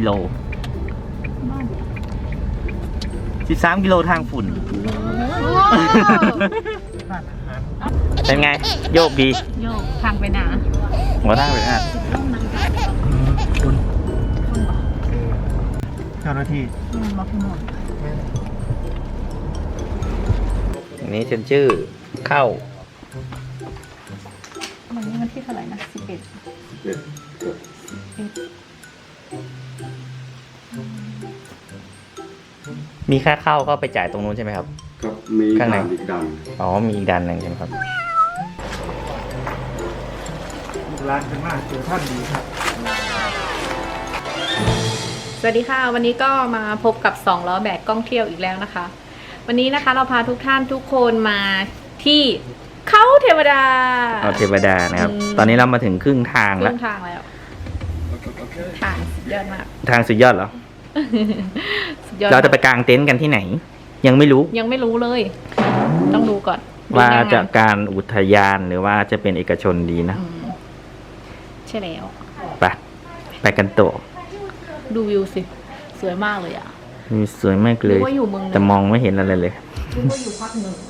กิโลสิบสามกิโลทางฝุ่น เป็นไง โยกดี โยกทางไปหนาหัวทางเลยฮะคุณเจ้าหน้าที่อืมบอกหมดอันนี้เซ็นชื่อเข้าวันนี้วันที่เท่าไหร่นะสิบเอ็ด มีค่าเข้าก็ไปจ่ายตรงนู้นใช่ไหมครับ ครับมีข้างใน ด่านอีกด่านอ๋อมีอีกด้านหนึ่งใช่ไหมครับ ลูกหลานกันมากเจอท่านดีครับ สวัสดีค่ะ วันนี้ก็มาพบกับ 2 ล้อแบกกล้องเที่ยวอีกแล้วนะคะ วันนี้นะคะเราพาทุกท่านทุกคนมาที่เขาเทวดา เอาเทวดานะครับ อืม ตอนนี้เรามาถึงครึ่งทางคแล้ว รึ่งทางแล้วทางสุดยอดมาก ทางสุดยอดเหรอสุด ยอดเราจะไปมากกางเต็นท์กันที่ไหน ยังไม่รู้ยังไม่รู้เลย ต้องดูก่อนดูว่าหน้จะงนการอุทยานหรือว่าจะเป็นเอกชนดีนะอืมใช่แล้ว ไปไปกันต่อดูวิวสิ สวยมากเลยอะ มีสวยมากเลนึยกว่าอยู่เมืองเหนืแต่มองไม่เห็นอะไรเลย นึกว่าอยู่ภาคเหนือโอ้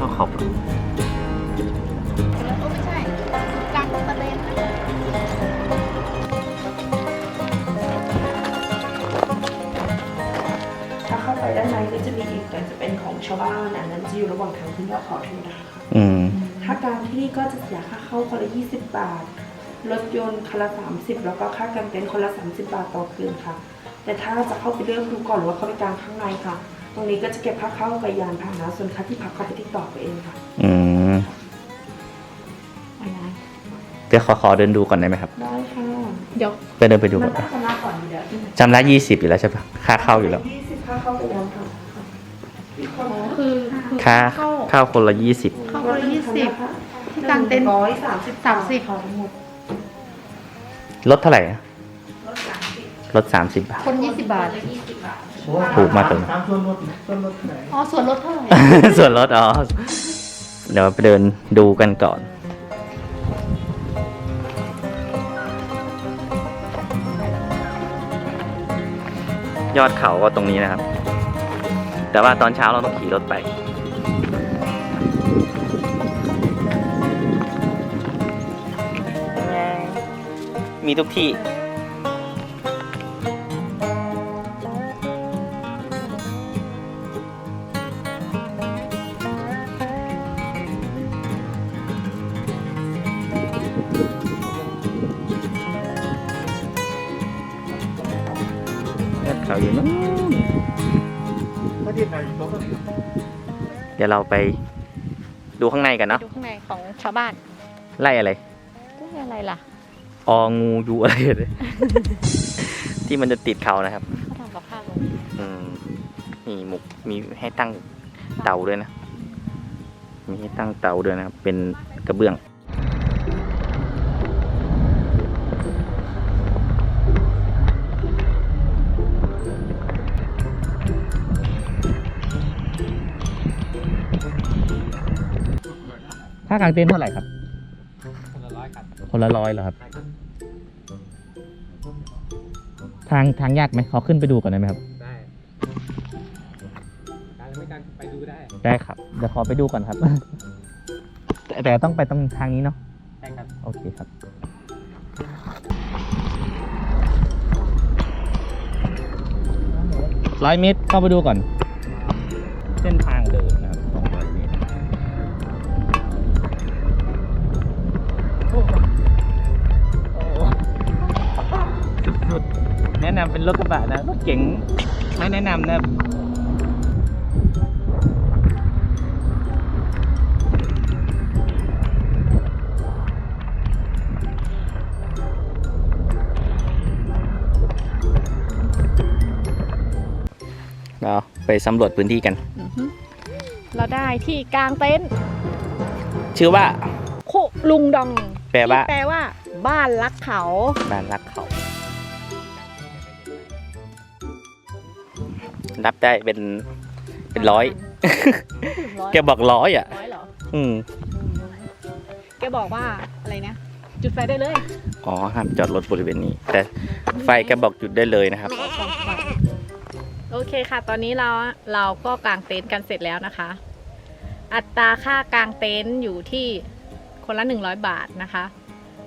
กินกันเท่าขอบโอ้ไม่ใช่กลางทะเลนะถ้าเข้าไปด้านในก็จะมีอีกแต่จะเป็นของชาวบ้านอันนั้นจะอยู่ระหว่างทางขึ้นยอดเขาเทวดาค่ะอืม ถ้าการที่นี่ก็จะเสียค่าเข้าคนละ 20 บาท รถยนต์คนละ 30 แล้วก็ค่ากางเต็นท์คนละ 30 บาทต่อคืนค่ะ แต่ถ้าจะเข้าไปเลือกดูก่อนหรือว่าเข้าไปกลางข้างในค่ะ ตรงนี้ก็จะเก็บค่าเข้ากับยานพาหนะส่วนค่าที่พักเขาไปติดต่อไปเองค่ะอืมไปไหนเดี๋ยวขอขอเดินดูก่อนได้ไหมครับได้ค่ะเดี๋ยวไปเดินไปดูมัก่อนนต้องชำระก่อนอยู่แล้วที่ไหนจำละยี่สิบอยู่แล้วใช่ปะค่าเข้าอยู่แล้ว20ค่าเข้ากับยานพาหนะค่ะคือคือค่าเข้า เข้าคนละยี่สิบเข้าคนละยี่สิบ ที่กางเต็นท์ ร้อยสามสิบสามสิบ ค่ะทั้งหมดลดเท่าไหร่อะลดสามสิบบาทคนยี่สิบบาทถูกมากเลยตามส่วนลด ส่วนลดไหนอ๋อส่วนลดเท่าไหร่ส่วนลดอ๋อเดี๋ยวไปเดินดูกันก่อน ยอดเขาก็ตรงนี้นะครับ แต่ว่าตอนเช้าเราต้องขี่รถไปมีทุกที่ ดี๋ยวเราไปดูข้างในกันเนาะดูข้างในของชาวบ้านไล่อะไรก็อะไรล่ะองูยูอะไรเลยที่มันจะติดเขานะครับเขาทำกับข้าวลงอืมมีหมุกมีให้ตั้งเตาด้วยนะ มีให้ตั้งเตาด้วยนะครับ เป็นกระเบื้อง ค่ากางเต็นท์เท่าไหร่ครับ คนละร้อยครับคนละร้อยเหรอครับ ทางทางยากไหมขอขึ้นไปดูก่อนได้ไหมครับ ได้การไม่การไปดูได้ได้ครับ เดี๋ยวขอไปดูก่อนครับ แต่แต่ต้องไปตรงทางนี้เนาะ ได้ครับ โอเคครับ ร้อยเมตรเข้าไปดูก่อน เป็นรถกระบะนะรถเก๋งไม่แนะนำนะครับเราไปสำรวจพื้นที่กัน อือฮึเราได้ที่กลางเต็นท์ชื่อว่าโคลุงดองแปลว่าที่แปลว่า บ้านรักเขา บ้านรักเขา นับได้เป็นเป็นร้อยร้อยแกบอกร้อยอะ ร้อยเหรออืมแกบอกว่าอะไรนะ จุดไฟได้เลยอ๋อห้ามจอดรถบริเวณนี้ แต่ไฟแกบอกหยุดได้เลยนะครับโอเคค่ะ ตอนนี้เราเราก็กางเต็นท์กันเสร็จแล้วนะคะ อัตราค่ากางเต็นท์อยู่ที่คนละ 100 บาทนะคะ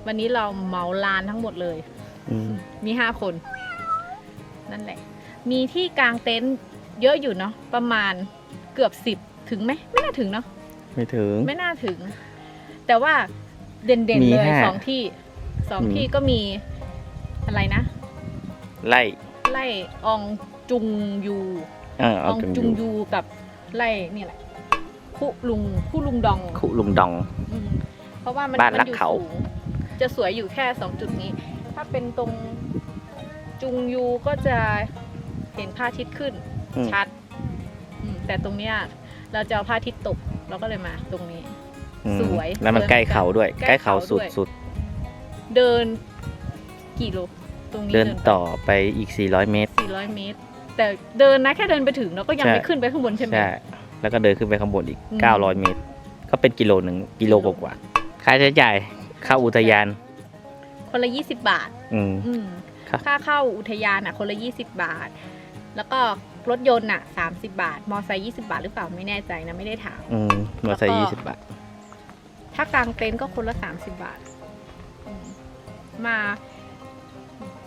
วันนี้เราเหมาลานทั้งหมดเลย อืม มี5คน นั่นแหละ มีที่กางเต็นท์เยอะอยู่เนาะประมาณเกือบ10ถึงไหมไม่น่าถึงเนาะไม่ถึง ไม่น่าถึง แต่ว่าเด่นมีๆเลยห้าสองที่สองอืม ที่ก็มีอะไรนะ ไล่ไล่อองจุงยูเอออเอาองถึงอจุงยู่ยูกับไล่นี่แหละคุลุงคุลุงดอง คุลุงดอง อืมเพราะว่ามันบ้านมัรักอยู่เขา สูงจะสวยอยู่แค่สองจุดนี้ ถ้าเป็นตรงจุงยูก็จะ เห็นพระอาทิตย์ขึ้น อืม ชัดอืมแต่ตรงเนี้ยเราจะเอาพระอาทิตย์ตกเราก็เลยมาตรงนี้ อืมสวยแล้วมันสวยใกล้เขาด้วย ใกล้ใกล้เขาเขาสุดด้วย สุดเดินกี่โลตรงนี้เดินต่อไปอีก 400 เมตรสี่ร้อยเมตร แต่เดินนะแค่เดินไปถึงเราก็ยังใช่ ไม่ขึ้นไปข้างบนใช่ไหม ใช่แล้วก็เดินขึ้นไปข้างบนอีก อืม 900 เมตร ก็เป็นกิโลหนึ่งกิโลกว่าๆค่าใช้จ่ายเข้าอุทยาน คนละยี่สิบบาท อืม อืมครับ ค่าเข้าอุทยานอะ คนละยี่สิบบาท แล้วก็รถยนต์อะสามสิบาท มอไซค์ยี่สิบาทหรือเปล่าไม่แน่ใจนะไม่ได้ถาม อืมมอเตอร์ไซค์แล้วก็ยี่สิบบาท ถ้ากางเต็นท์ก็คนละสามสิบาทอืมมา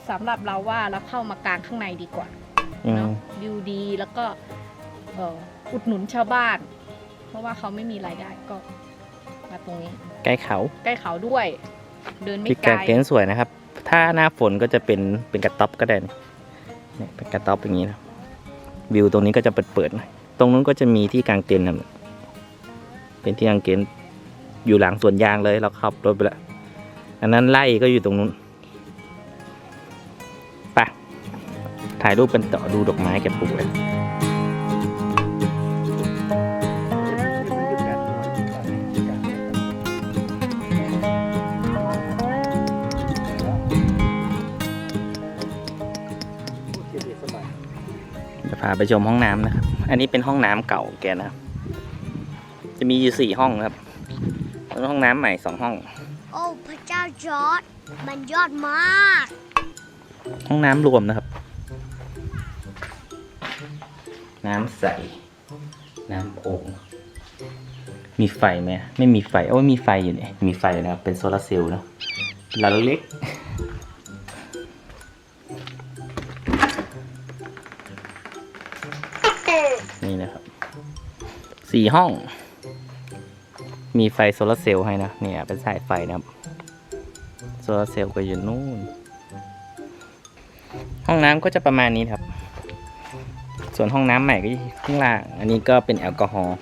สำหรับเราว่าเราเข้ามากางข้างในดีกว่าอืมเนาะวิวดีแล้วก็เอ่ออุดหนุนชาวบ้าน เพราะว่าเขาไม่มีรายได้ก็มาตรงนี้ ใกล้เขา ใกล้เขาด้วย เดินไม่ที่ไกลกางเต็นท์สวยนะครับ ถ้าหน้าฝนก็จะเป็นเป็นกระต๊อบก็ได้นี่ เนี่ยเป็นกระต๊อบอย่างนี้นะวิวตรงนี้ก็จะเปิดเปิดๆหน่อยตรงนู้นก็จะมีที่กางเต็นท์นะเป็นที่กางเต็นท์อยู่หลังสวนยางเลยเราขับรถไปละอันนั้นไล่ก็อยู่ตรงนู้นไปถ่ายรูปเป็นต่อดูดอกไม้แกปลูกเลย ไปชมห้องน้ำนะครับ อันนี้เป็นห้องน้ำเก่าแกนะครับ จะมีอยู่สี่ห้องนะครับแล้วห้องน้ำใหม่สองห้อง โอ้พระเจ้าจอร์ดมันยอดมาก ห้องน้ำรวมนะครับ น้ำใส น้ำโอ่งมีไฟไหมไม่มีไฟโอ้ยมีไฟอยู่เนี่ยมีไฟนะครับเป็นโซลาร์เซลล์เนอะหลังเล็ก สี่ห้อง มีไฟโซลาร์เซลล์ให้นะ เนี่ยเป็นสายไฟนะครับ โซลาร์เซลล์ก็อยู่นู่น ห้องน้ำก็จะประมาณนี้ครับ ส่วนห้องน้ำใหม่ก็อยู่ข้างล่าง อันนี้ก็เป็นแอลกอฮอล์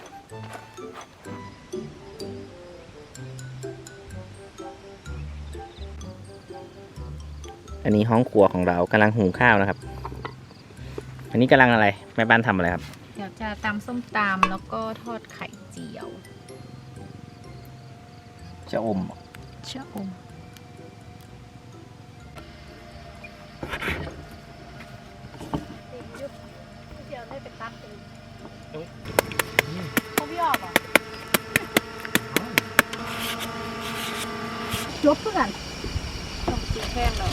อันนี้ห้องครัวของเรากำลังหุงข้าวนะครับ อันนี้กำลังอะไร แม่บ้านทำอะไรครับ เดี๋ยวจะตำส้มตำแล้วก็ทอดไข่เจียวจะอมเชื่ออม เดี๋ยวได้ไปตักเองเขาพี่ออกอะจบเพื่อนต้องกินแห้งแล้ว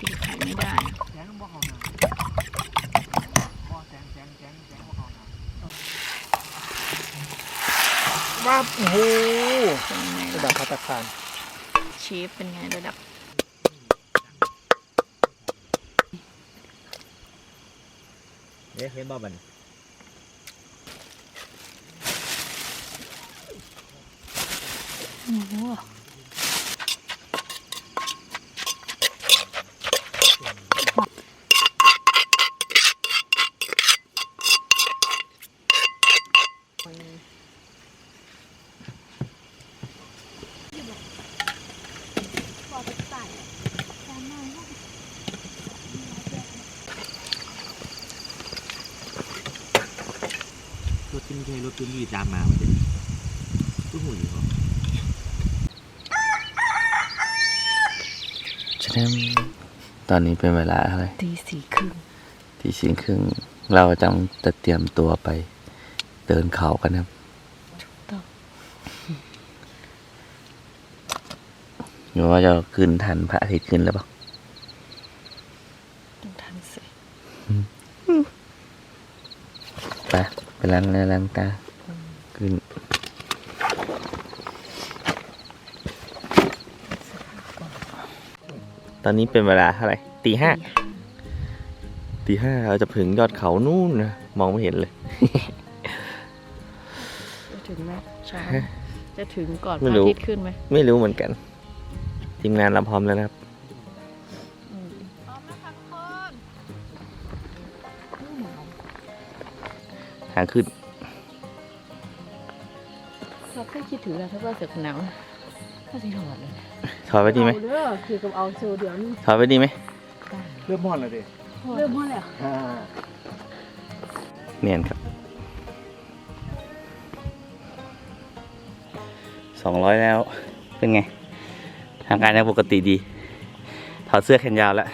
กินไข่ไม่ได้ ว้าโอ้โหเป็นไงระล่ะดับพัตตาคารเชฟเป็นไงระดับเนี่ยเห็นบ่บันโอ้โห ที่ตามมามันเป็นตู้หูอยู่ชนตอนนี้เป็นเวลาอะไรตีสี่ครึ่งตีสี่ครึ่งเราจังจะเตรียมตัวไป เดินเขากันครับถูกต้องอยู่ว่าจะขึ้นทันพระอาทิตย์ขึ้นแล้วปะต้องทันสิไปไปล้างหน้าล้างตา ขึ้น ตอนนี้เป็นเวลาเท่าไหร่ตีห้าตีห้าเราจะถึงยอดเขานู่นนะมองไม่เห็นเลย จะถึงไหมเช้าจะถึงก่อนพไม่ระรู้อาทิตย์ขึ้นไหมไม่รู้เหมือนกัน ทีมงานเราพร้อมแล้วนะครับพร้อมนะคะทุกคนทางขึ้น เราแค่คิดถึงแล้วถ้าว่าเสือกหนาวก็สิถอดเลยถอยไปดีไหมเอาเด้อคือกับเอาโซเดี๋ยวนี้ถอยไปดีไหมเริ่มมอนเลยดิเริ่มเมื่อไหร่อ่าเนียนครับสองร้อยแล้ว เป็นไง ทางการยังปกติดี ถอดเสื้อแขนยาวแล้ว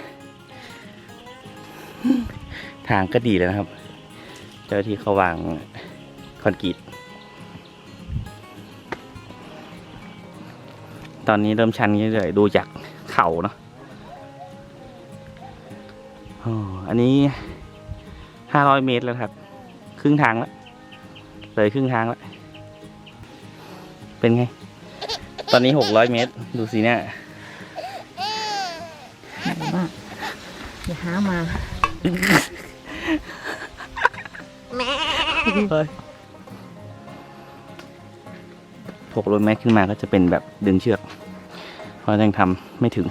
ทางก็ดีแล้วนะครับ เจ้าหน้าที่เขาวางคอนกรีต ตอนนี้เริ่มชันเรื่อยๆดูจากเข่าเนาะอ๋ออันนี้ห้าร้อยเมตรแล้วครับ ครึ่งทางแล้วเลยครึ่งทางแล้ว เป็นไง ตอนนี้หกร้อยเมตร ดูสิเนี่ยหนาวมากอย่าหามาหกร้อยเมตรขึ้นมาก็จะเป็นแบบดึงเชือก เพราะยังทำไม่ถึง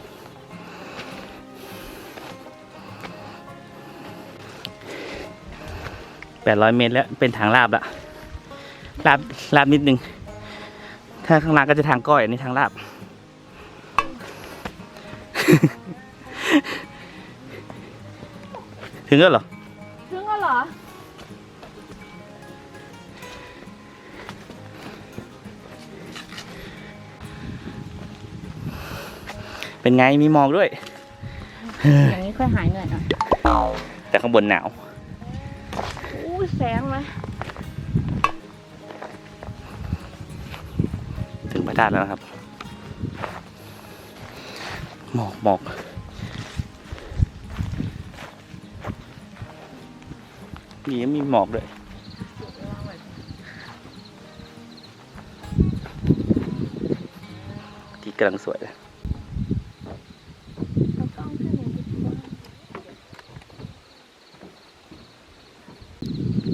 แปดร้อยเมตรแล้วเป็นทางลาบละลาบลาบนิดนึง ถ้าข้างล่างก็จะทางก้อยอันนี้ทางลาบ ถึงแล้วเหรอ เป็นไงมีหมอกด้วย อย่างนี้ค่อยหายเหนื่อยหน่อยแต่ข้างบนหนาวอู้แสงไหมถึงพระธาตุแล้วนะครับ หมอกหมอกมีมีหมอกด้วยที่กำลังสวยเลย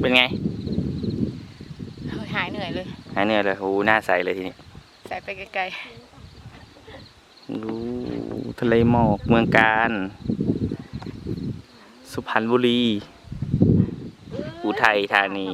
เป็น ไง หายเหนื่อยเลย หายเหนื่อยเลยโอ้โหหน้าใสเลยทีนี้ ใส่ไปไกลดูทะเลหมอกเมืองการ สุพรรณบุรีๆอุทัยธานี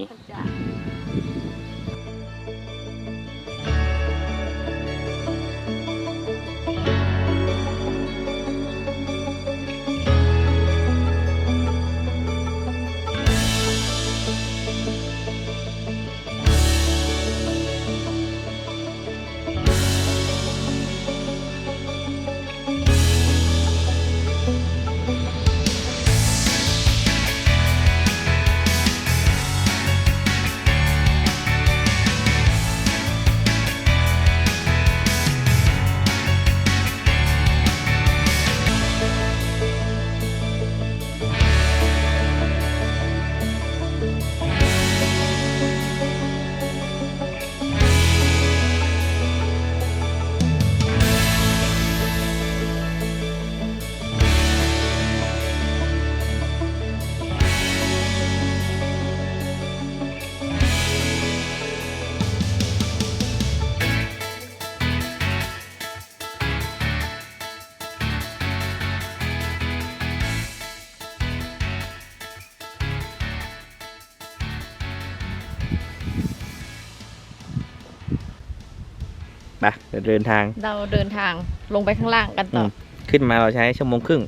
เดี๋ยวเดินทาง เราเดินทางลงไปข้างล่างกันต่ออม ขึ้นมาเราใช้ชั่วโมงครึ่ง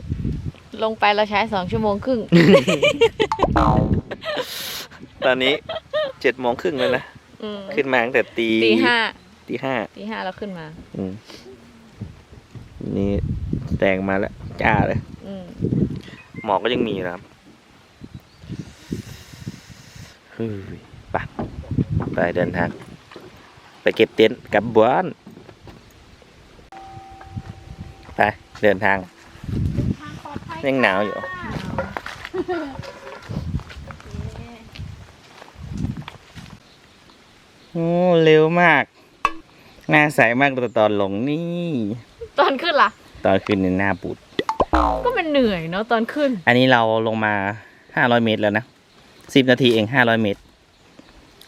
ลงไปเราใช้สองชั่วโมงครึ่ง ตอนนี้เจ็ดโมงครึ่งเลยนะ อืมขึ้นมาตั้งแต่ตีตีห้าตีห้าตีห้าเราขึ้นมา อืมนี่แตงมาแล้ว จ้าเลย อืมหมอกก็ยังมีอยู่นะครับเฮ้ยไปไปเดินทาง ไปเก็บเต็นท์กลับบ้านไป เดินทาง ยังหนาวอยู่ โอ้เร็วมาก หน้าใสมากแต่ตอนลงนี่ ตอนขึ้นล่ะ ตอนขึ้นในหน้าปูด ก็มันเหนื่อยเนาะตอนขึ้น อันนี้เราลงมาห้าร้อยเมตรแล้วนะสิบนาทีเองห้าร้อยเมตร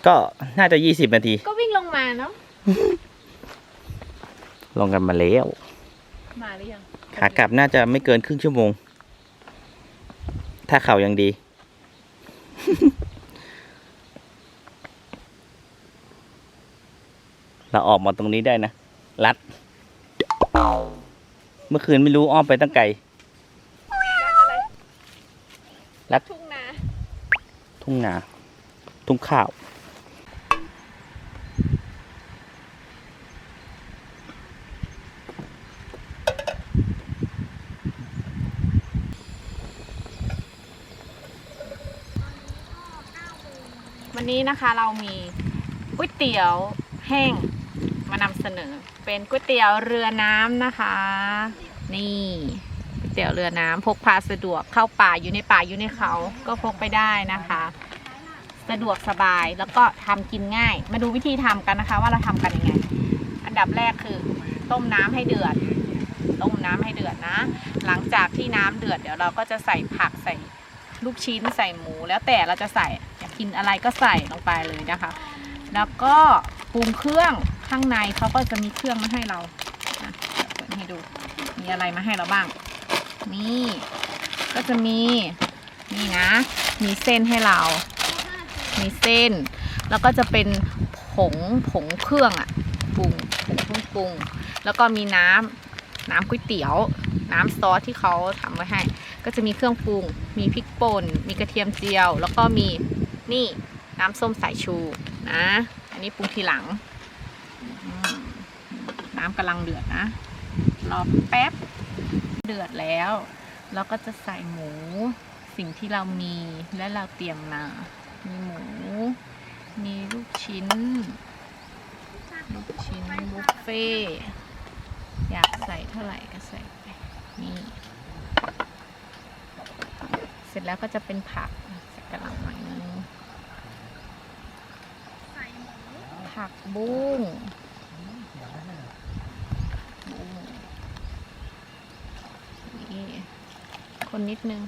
ก็น่าจะยี่สิบนาที ก็วิ่งลงมาเนาะลงกันมาแล้ว มาหรือยัง ขากลับน่าจะไม่เกินครึ่งชั่วโมง ถ้าเข่ายังดี เราออกมาตรงนี้ได้นะ ลัด เมื่อคืนไม่รู้อ้อมไปตั้งไกลรัด ทุ่งนา ทุ่งนา ทุ่งข้าว นี้นะคะเรามีก๋วยเตี๋ยวแห้งมานำเสนอ เป็นก๋วยเตี๋ยวเรือน้ำนะคะ นี่ก๋วยเตี๋ยวเรือน้ำพกพาสะดวกเข้าป่าอยู่ในป่าอยู่ในเขาก็พกไปได้นะคะ สะดวกสบายแล้วก็ทำกินง่าย มาดูวิธีทำกันนะคะ ว่าเราทำกันยังไง อันดับแรกคือต้มน้ำให้เดือดต้มน้ำให้เดือดนะ หลังจากที่น้ำเดือดเดี๋ยวเราก็จะใส่ผักใส่ลูกชิ้นใส่หมูแล้วแต่เราจะใส่ กินอะไรก็ใส่ลงไปเลยนะคะ แล้วก็ปรุงเครื่องข้างในเขาก็จะมีเครื่องมาให้เรานะเดี๋ยวเปิดให้ดู มีอะไรมาให้เราบ้าง นี่ ก็จะมี นี่นะ มีเส้นให้เรา มีเส้น แล้วก็จะเป็นผงผงเครื่องอะปรุงผงเครื่องปรุง แล้วก็มีน้ำน้ำก๋วยเตี๋ยว น้ำซอสที่เขาทำไว้ให้ ก็จะมีเครื่องปรุง มีพริกป่น มีกระเทียมเจียว แล้วก็มี นี่น้ำส้มสายชูนะ อันนี้ปรุงทีหลัง น้ำกำลังเดือดนะ รอแป๊บ เดือดแล้ว เราก็จะใส่หมู สิ่งที่เรามีและเราเตรียมมา มีหมู มีลูกชิ้น ลูกชิ้นบุฟเฟ่อยากใส่เท่าไหร่ก็ใส่ไปนี่ เสร็จแล้วก็จะเป็นผักใส่กระหล่ำหน่อยนึง ผักบุ้งบุ้งนี่คนนิดนึง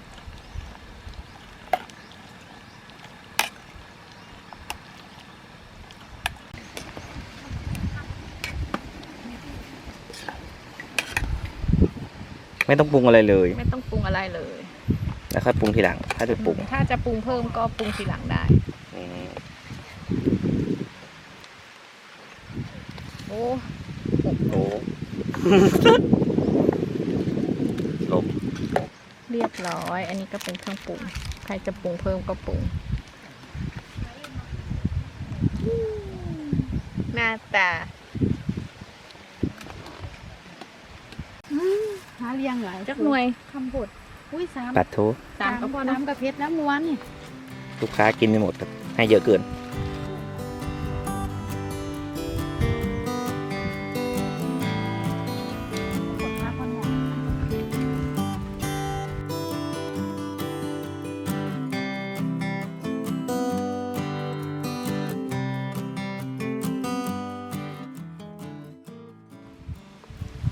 ไม่ต้องปรุงอะไรเลย ไม่ต้องปรุงอะไรเลย แล้วค่อยปรุงทีหลัง ถ้าจะปรุง ถ้าจะปรุงเพิ่มก็ปรุงทีหลังได้ อืม โอ้โอ้ลบเรียบร้อย อันนี้ก็เป็นเครื่องปรุง ใครจะปรุงเพิ่มก็ปรุง หน้าตาหาเลี้ยงหลายจักหน่วยคำบดอุ้ยสามปัดโทสามกระเพาะน้น้ำกระเพชรน้ำนวลนี่ ลูกค้ากินไม่หมดครับให้เยอะเกิน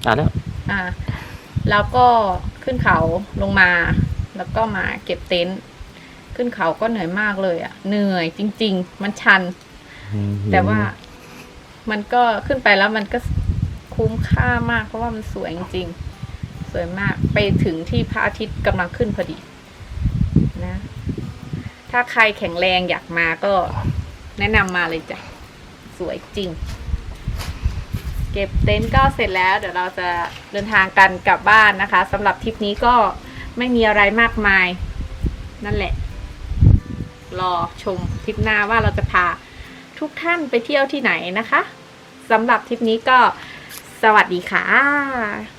อะแล้วำอ่า แล้วก็ขึ้นเขาลงมา แล้วก็มาเก็บเต็นท์ขึ้นเขาก็เหนื่อยมากเลยอะ่ะ เหนื่อยจริง ๆ มันชัน แต่ว่ามันก็ขึ้นไปแล้วมันก็คุ้มค่ามาก เพราะว่ามันสวยจริงๆสวยมากไปถึงที่พระอาทิตย์กำลังขึ้นพอดี นะ ถ้าใครแข็งแรงอยากมาก็แนะนำมาเลยจ้ะ สวยจริง เก็บเต็นท์ก็เสร็จแล้ว เดี๋ยวเราจะเดินทางกันกลับบ้านนะคะสำหรับทริปนี้ก็ไม่มีอะไรมากมาย นั่นแหละ รอชมทริปหน้าว่าเราจะพาทุกท่านไปเที่ยวที่ไหนนะคะสำหรับทริปนี้ก็สวัสดีค่ะ